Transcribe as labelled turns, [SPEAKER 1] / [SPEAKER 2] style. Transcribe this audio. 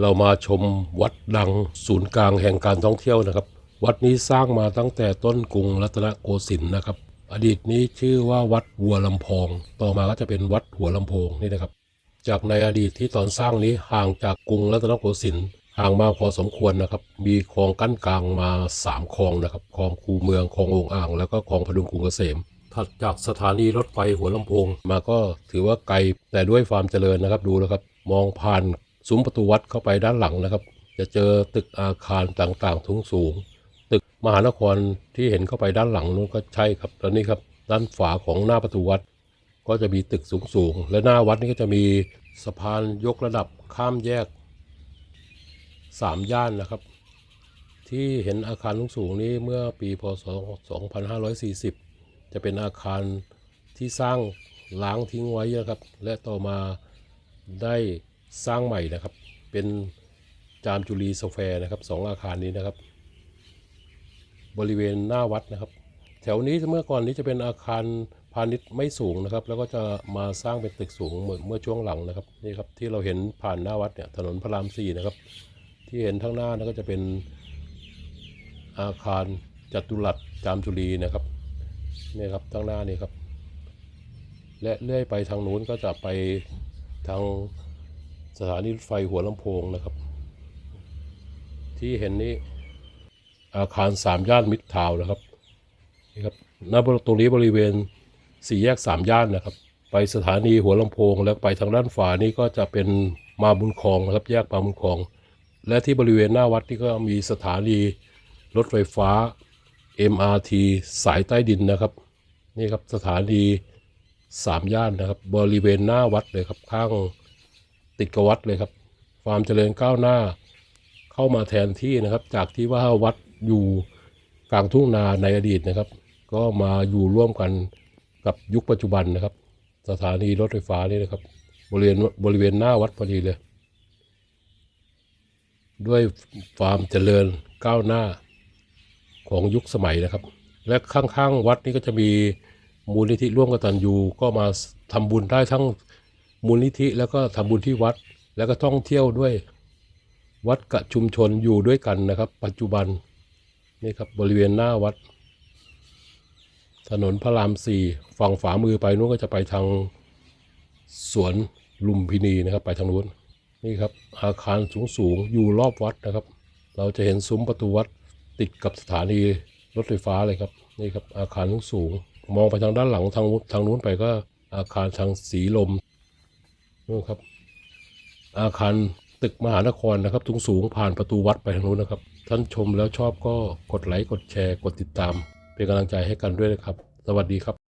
[SPEAKER 1] เรามาชมวัดดังศูนย์กลางแห่งการท่องเที่ยวนะครับ วัดนี้สร้างมาตั้งแต่ต้นกรุงรัตนโกสินทร์นะครับ อดีตนี้ชื่อว่าวัดหัวลำโพงต่อมาก็จะเป็นวัดหัวลำโพงนี่นะครับ จากในอดีตที่ตอนสร้างนี้ห่างจากกรุงรัตนโกสินทร์ห่างมาพอสมควรนะครับ มีคลองกั้นกลางมาสามคลองนะครับคลองคูเมืองคลององอ่าง แล้วก็คลองพดุงกรุงเกษมถัดจากสถานีรถไฟหัวลำโพง มาก็ถือว่าไกลแต่ด้วยความเจริญนะครับดูแล้วครับ มองผ่าน ซุ้มประตูวัดเข้าไปด้านหลังนะครับ จะเจอตึกอาคารต่างๆทุงสูง ตึกมหานครที่เห็นเข้าไปด้านหลังนู้นก็ใช่ครับตอนนี้ครับด้านฝาของหน้าประตูวัด ก็จะมีตึกสูงๆและหน้าวัดนี่ก็จะมีสะพานยกระดับข้ามแยกสามย่านนะครับ ที่เห็นอาคารสูงนี้เมื่อปีพศ 2540 จะเป็นอาคารที่สร้างล้างทิ้งไว้นะครับ และต่อมาได้ สร้างใหม่นะครับ เป็นจามจุรีสแควร์นะครับสองอาคารนี้นะครับ บริเวณหน้าวัดนะครับ แถวนี้เมื่อก่อนนี้จะเป็นอาคารพาณิชย์ไม่สูงนะครับ แล้วก็จะมาสร้างเป็นตึกสูงเหมือนเมื่อช่วงหลังนะครับนี่ครับที่เราเห็นผ่านหน้าวัดเนี่ยถนนพระรามสี่นะครับ ที่เห็นข้งหน้านะก็จะเป็นอาคารจัตุรัสจามจุรีนะครับนี่ครับข้งหน้านี่ครับ และเลื่อยไปทางนู้นก็จะไปทาง สถานีรถไฟหัวลำโพงนะครับ ที่เห็นนี้อาคารสามย่านมิตรทาวนะครับนี่ครับณตรงนี้บริเวณสี่แยกสามย่านนะครับ ไปสถานีหัวลำโพง แล้วไปทางด้านฝานี่ก็จะเป็นมาบุญคลองนะครับ แยกมาบุญคลอง และที่บริเวณหน้าวัดนี่ก็มีสถานีรถไฟฟ้า MRT สายใต้ดินนะครับนี่ครับสถานีสามย่านนะครับ บริเวณหน้าวัดเลยครับข้าง ติดกับวัดเลยครับ ความเจริญก้าวหน้าเข้ามาแทนที่นะครับ จากที่ว่าวัดอยู่กลางทุ่งนาในอดีตนะครับ ก็มาอยู่ร่วมกันกับยุคปัจจุบันนะครับ สถานีรถไฟฟ้านี่นะครับ บริเวณบริเวณหน้าวัดพอดีเลย ด้วยความเจริญก้าวหน้าของยุคสมัยนะครับ และข้างๆวัดนี่ก็จะมีมูลนิธิร่วมกตัญญูก็มาทำบุญได้ทั้ง มูลนิธิแล้วก็ทำบุญที่วัด แล้วก็ท่องเที่ยวด้วยวัดกับชุมชนอยู่ด้วยกันนะครับ ปัจจุบันนี่ครับบริเวณหน้าวัด ถนนพระรามสี่ฝั่งฝามือไปนู้นก็จะไปทางสวนลุมพินีนะครับไปทางนู้นนี่ครับอาคารสูงสูงอยู่รอบวัดนะครับ เราจะเห็นซุ้มประตูวัดติดกับสถานีรถไฟฟ้าเลยครับนี่ครับอาคารสูงสูง มองไปทางด้านหลังทางทางนู้นไปก็อาคารทางสีลม นู่นครับ อาคารตึกมหานครนะครับทุงสูงผ่านประตูวัดไปทางนู้นนะครับ ท่านชมแล้วชอบก็กดไลค์กดแชร์ กดติดตาม เป็นกำลังใจให้กันด้วยนะครับ สวัสดีครับ